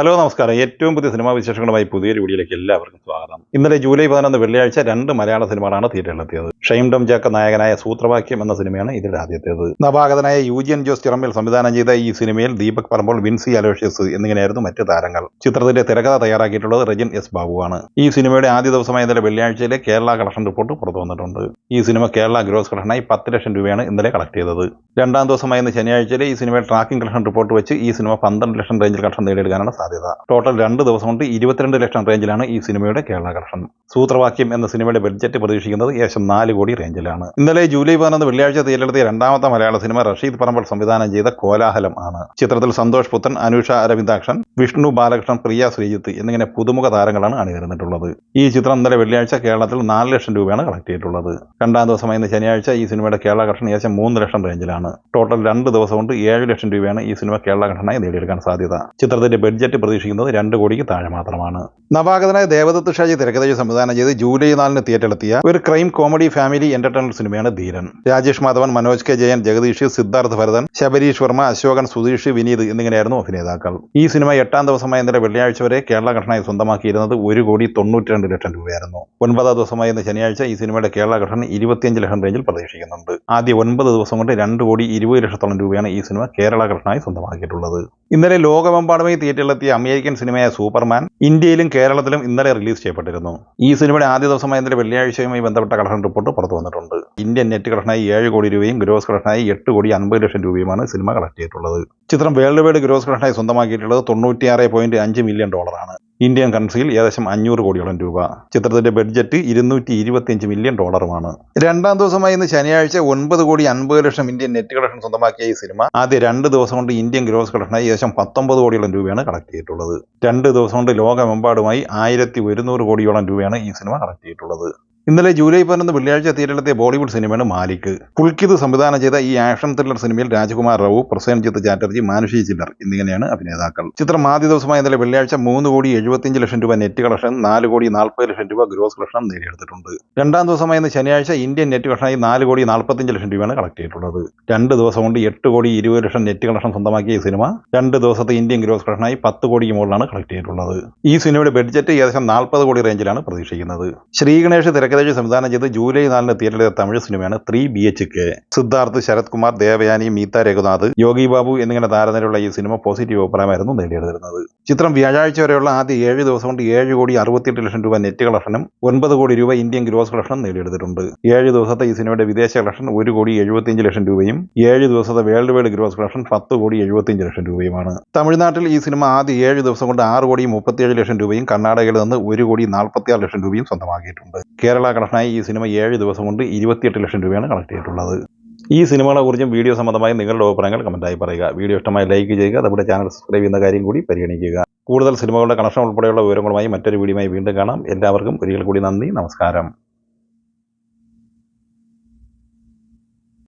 Hello നമസ്കാരം. ഏറ്റവും പുതിയ സിനിമാ വിശേഷങ്ങളുമായി പുതിയൊരു വീഡിയോയിലേക്ക് എല്ലാവർക്കും സ്വാഗതം. ഇന്നലെ ജൂലൈ പതിനൊന്ന് വെള്ളിയാഴ്ച രണ്ട് മലയാള സിനിമകളാണ് തിയേറ്ററിലെത്തിയത്. ഷൈം ഡം ജാക്ക നായകനായ സൂത്രവാക്യം എന്ന സിനിമയാണ് ഇതിൽ ആദ്യത്തേത്. നവാഗതനായ യൂജിയൻ ജോസ് ചിറമ്പിൽ സംവിധാനം ചെയ്ത ഈ സിനിമയിൽ ദീപക് പറമ്പോൾ വിൻസി അലോഷ്യസ് എന്നിങ്ങനെയായിരുന്നു മറ്റ് താരങ്ങൾ. ചിത്രത്തിന്റെ തിരക്കഥ തയ്യാറാക്കിയിട്ടുള്ളത് രജൻ എസ് ബാബുവാണ്. ഈ സിനിമയുടെ ആദ്യ ദിവസമായ ഇന്നലെ വെള്ളിയാഴ്ചയിലെ കേരള കളക്ഷൻ റിപ്പോർട്ട് പുറത്തു വന്നിട്ടുണ്ട്. ഈ സിനിമ കേരള ഗ്രോസ് കളക്ഷനായി പത്ത് ലക്ഷം രൂപയാണ് ഇന്നലെ കളക്ട് ചെയ്തത്. രണ്ടാം ദിവസമായ ഇന്ന് ശനിയാഴ്ചയിലെ ഈ സിനിമയുടെ ട്രാക്കിംഗ് കളക്ഷൻ റിപ്പോർട്ട് വെച്ച് ഈ സിനിമ പന്ത്രണ്ട് ലക്ഷം റേഞ്ചിൽ കളക്ഷൻ നേടിയെടുക്കാനാണ് സാധ്യത. ടോട്ടൽ രണ്ട് ദിവസം കൊണ്ട് ഇരുപത്തിരണ്ട് ലക്ഷം റേഞ്ചിലാണ് ഈ സിനിമയുടെ കേരള കളക്ഷൻ സൂത്രവാക്യം എന്ന സിനിമയുടെ ബഡ്ജറ്റ് പ്രതീക്ഷിക്കുന്നത് ഏകദേശം നാല് കോടി റേഞ്ചിലാണ്. ഇന്നലെ ജൂലൈ പതിനൊന്ന് വെള്ളിയാഴ്ച തിയേറ്ററിലെത്തിയ രണ്ടാമത്തെ മലയാള സിനിമ റഷീദ് പറമ്പൽ സംവിധാനം ചെയ്ത കോലാഹലം ആണ്. ചിത്രത്തിൽ സന്തോഷ് പുത്തൻ അനുഷ അരവിന്ദാക്ഷൻ വിഷ്ണു ബാലകൃഷ്ണൻ പ്രിയ ശ്രീജിത്ത് എന്നിങ്ങനെ പുതുമുഖ താരങ്ങളാണ് അണിനിരന്നിട്ടുള്ളത്. ഈ ചിത്രം ഇന്നലെ വെള്ളിയാഴ്ച കേരളത്തിൽ നാല് ലക്ഷം രൂപയാണ് കളക്ട് ചെയ്തിട്ടുള്ളത്. രണ്ടാം ദിവസമായ ഇന്ന് ശനിയാഴ്ച ഈ സിനിമയുടെ കേരള കളക്ഷൻ ഏകദേശം മൂന്ന് ലക്ഷം റേഞ്ചിലാണ്. ടോട്ടൽ രണ്ട് ദിവസം കൊണ്ട് ഏഴ് ലക്ഷം രൂപയാണ് ഈ സിനിമ കേരള കളക്ഷനായി നേടിയെടുക്കാൻ സാധ്യത. ചിത്രത്തിന്റെ ബഡ്ജറ്റ് പ്രതീക്ഷിക്കുന്നത് രണ്ട് കോടിക്ക് താഴെ മാത്രമാണ്. നവാഗതനായ ദേവദത്ത് ഷാജി തിരക്കഥയ്ക്ക് സംവിധാനം ചെയ്ത് ജൂലൈ നാലിന് തിയേറ്ററിലെത്തിയ ഒരു ക്രൈം കോമഡി ഫാമിലി എന്റർടൈനർ സിനിമയാണ് ധീരൻ. രാജേഷ് മാധവൻ മനോജ് കെ ജയൻ ജഗദീഷ് സിദ്ധാർത്ഥ് ഭരതൻ ശബരീഷ് വർമ്മ അശോകൻ സുധീഷ് വിനീത് എന്നിങ്ങനെയായിരുന്നു അഭിനേതാക്കൾ. ഈ സിനിമ എട്ടാം ദിവസമായ ഇന്നലെ വെള്ളിയാഴ്ച വരെ കേരള ഘടനയെ സ്വന്തമാക്കിയിരുന്നത് ഒരു കോടി തൊണ്ണൂറ്റി രണ്ട് ലക്ഷം രൂപയായിരുന്നു. ഒൻപതാം ദിവസമായ ഇന്ന് ശനിയാഴ്ച ഈ സിനിമയുടെ കേരള ഘടന ഇരുപത്തിയഞ്ച് ലക്ഷം റേഞ്ചിൽ പ്രതീക്ഷിക്കുന്നുണ്ട്. ആദ്യ ഒൻപത് ദിവസം കൊണ്ട് രണ്ട് കോടി ഇരുപത് ലക്ഷത്തോളം രൂപയാണ് ഈ സിനിമ കേരള ഘടനയായി സ്വന്തമാക്കിയിട്ടുള്ളത്. ഇന്നലെ ലോകമെമ്പാടുമായി തിയേറ്ററിലെത്തിയ അമേരിക്കൻ സിനിമയായ സൂപ്പർമാൻ ഇന്ത്യയിലും കേരളത്തിലും ഇന്നലെ റിലീസ് ചെയ്യപ്പെട്ടിരുന്നു. ഈ സിനിമയുടെ ആദ്യ ദിവസമായ ഇന്നലെ വെള്ളിയാഴ്ചയുമായി ബന്ധപ്പെട്ട കളക്ഷൻ റിപ്പോർട്ട് പുറത്തു വന്നിട്ടുണ്ട്. ഇന്ത്യൻ നെറ്റ് കളക്ഷനായി ഏഴ് കോടി രൂപയും ഗ്രോസ് കളക്ഷനായി എട്ട് കോടി അൻപത് ലക്ഷം രൂപയുമാണ് സിനിമ കളക്ട് ചെയ്തിട്ടുള്ളത്. ചിത്രം വേൾഡ് വൈഡ് ഗ്രോസ് കളക്ഷനായി സ്വന്തമാക്കിയിട്ടുള്ളത് തൊണ്ണൂറ്റിയാറ് പോയിന്റ് അഞ്ച് മില്യൺ ഡോളറാണ്. ഇന്ത്യൻ കറൻസിയിൽ ഏകദേശം അഞ്ഞൂറ് കോടിയോളം രൂപ. ചിത്രത്തിന്റെ ബഡ്ജറ്റ് ഇരുന്നൂറ്റി ഇരുപത്തിയഞ്ച് മില്യൺ ഡോളറുമാണ്. രണ്ടാം ദിവസമായി ഇന്ന് ശനിയാഴ്ച ഒൻപത് കോടി അൻപത് ലക്ഷം ഇന്ത്യൻ നെറ്റ് കളക്ഷൻ സ്വന്തമാക്കിയ ഈ സിനിമ ആദ്യ രണ്ട് ദിവസം കൊണ്ട് ഇന്ത്യൻ ഗ്രോസ് കളക്ഷനായി ഏകദേശം പത്തൊമ്പത് കോടിയോളം രൂപയാണ് കളക്ട് ചെയ്തിട്ടുള്ളത്. രണ്ട് ദിവസം കൊണ്ട് ലോകമെമ്പാടുമായി ആയിരത്തി ഒരുന്നൂറ് കോടിയോളം രൂപയാണ് ഈ സിനിമ കളക്ട് ചെയ്തിട്ടുള്ളത്. ഇന്നലെ ജൂലൈ പതിനൊന്ന് വെള്ളിയാഴ്ച തിയേറ്ററിലെത്തിയ ബോളിവുഡ് സിനിമയാണ് മാലിക്. പുൽക്കിത് സംവിധാനം ചെയ്ത ഈ ആക്ഷൻ ത്രില്ലർ സിനിമയിൽ രാജകുമാർ റാവു പ്രസേൻജിത്ത് ചാറ്റർജി മാനുഷി ചില്ലർ എന്നിങ്ങനെയാണ് അഭിനേതാക്കൾ. ചിത്രം ആദ്യ ദിവസമായ ഇന്നലെ വെള്ളിയാഴ്ച മൂന്ന് കോടി എഴുപത്തിയഞ്ച് ലക്ഷം രൂപ നെറ്റ് കളക്ഷൻ നാല് കോടി നാൽപ്പത് ലക്ഷം രൂപ ഗ്രോസ് കളക്ഷൻ നേടിയെടുത്തിട്ടുണ്ട്. രണ്ടാം ദിവസമായ ഇന്ന് ശനിയാഴ്ച ഇന്ത്യൻ നെറ്റ് കളക്ഷനായി നാല് കോടി നാൽപ്പത്തിയഞ്ച് ലക്ഷം രൂപയാണ് കളക്ട് ചെയ്തിട്ടുള്ളത്. രണ്ട് ദിവസം കൊണ്ട് എട്ട് കോടി ഇരുപത് ലക്ഷം നെറ്റ് കളക്ഷൻ സ്വന്തമാക്കിയ ഈ സിനിമ രണ്ട് ദിവസത്തെ ഇന്ത്യൻ ഗ്രോസ് കളക്ഷനായി പത്ത് കോടിക്ക് മുകളിലാണ് കളക്ട് ചെയ്തിട്ടുള്ളത്. ഈ സിനിമയുടെ ബഡ്ജറ്റ് ഏകദേശം നാൽപ്പത് കോടി റേഞ്ചിലാണ് പ്രതീക്ഷിക്കുന്നത്. ശ്രീഗണേഷ് തിരക്കഥയിൽ സംവിധാനം ചെയ്ത് ജൂലൈ നാലിന് തിയേറ്ററിലെ തമിഴ് സിനിമയാണ് three B H K. Siddharth Sarath Kumar Devayani Meetha Raghunath Yogi Babu എന്നിങ്ങനെ താരനിലുള്ള ഈ സിനിമ പോസിറ്റീവ് അഭിപ്രായമായിരുന്നു നേടിയെടുത്തിരുന്നത്. ചിത്രം വ്യാഴാഴ്ച വരെയുള്ള ആദ്യ ഏഴ് ദിവസം കൊണ്ട് ഏഴ് കോടി അറുപത്തിയെട്ട് ലക്ഷം രൂപ നെറ്റ് കളക്ഷനും ഒൻപത് കോടി രൂപ ഇന്ത്യൻ ഗ്രോസ് കളക്ഷനും നേടിയെടുത്തിട്ടുണ്ട്. ഏഴ് ദിവസത്തെ ഈ സിനിമയുടെ വിദേശ കളക്ഷൻ ഒരു കോടി എഴുപത്തിയഞ്ച് ലക്ഷം രൂപയും ഏഴ് ദിവസത്തെ വേൾഡ് വൈഡ് ഗ്രോസ് കളക്ഷൻ പത്ത് കോടി എഴുപത്തിയഞ്ച് ലക്ഷം രൂപയുമാണ്. തമിഴ്നാട്ടിൽ ഈ സിനിമ ആദ്യ ഏഴ് ദിവസം കൊണ്ട് ആറ് കോടി മുപ്പത്തിയേഴ് ലക്ഷം രൂപയും കർണാടകയിൽ നിന്ന് ഒരു കോടി നാൽപ്പത്തിയാറ് ലക്ഷം രൂപയും സ്വന്തമാക്കിയിട്ടുണ്ട്. കേരള കളക്ഷനായി ഈ സിനിമ ഏഴ് ദിവസം കൊണ്ട് ഇരുപത്തിയെട്ട് ലക്ഷം രൂപയാണ് കളക്ട് ചെയ്തിട്ടുള്ളത്. ഈ സിനിമകളെ കുറിച്ചും വീഡിയോ സംബന്ധമായി നിങ്ങളുടെ അഭിപ്രായങ്ങൾ കമന്റായി പറയുക. വീഡിയോ ഇഷ്ടമായി ലൈക്ക് ചെയ്യുക. നമ്മുടെ ചാനൽ സബ്സ്ക്രൈബ് ചെയ്യുന്ന കാര്യം കൂടി പരിഗണിക്കുക. കൂടുതൽ സിനിമകളുടെ കണക്ഷൻ ഉൾപ്പെടെയുള്ള വിവരങ്ങളുമായി മറ്റൊരു വീഡിയോയുമായി വീണ്ടും കാണാം. എല്ലാവർക്കും ഒരിക്കൽ കൂടി നന്ദി. നമസ്കാരം.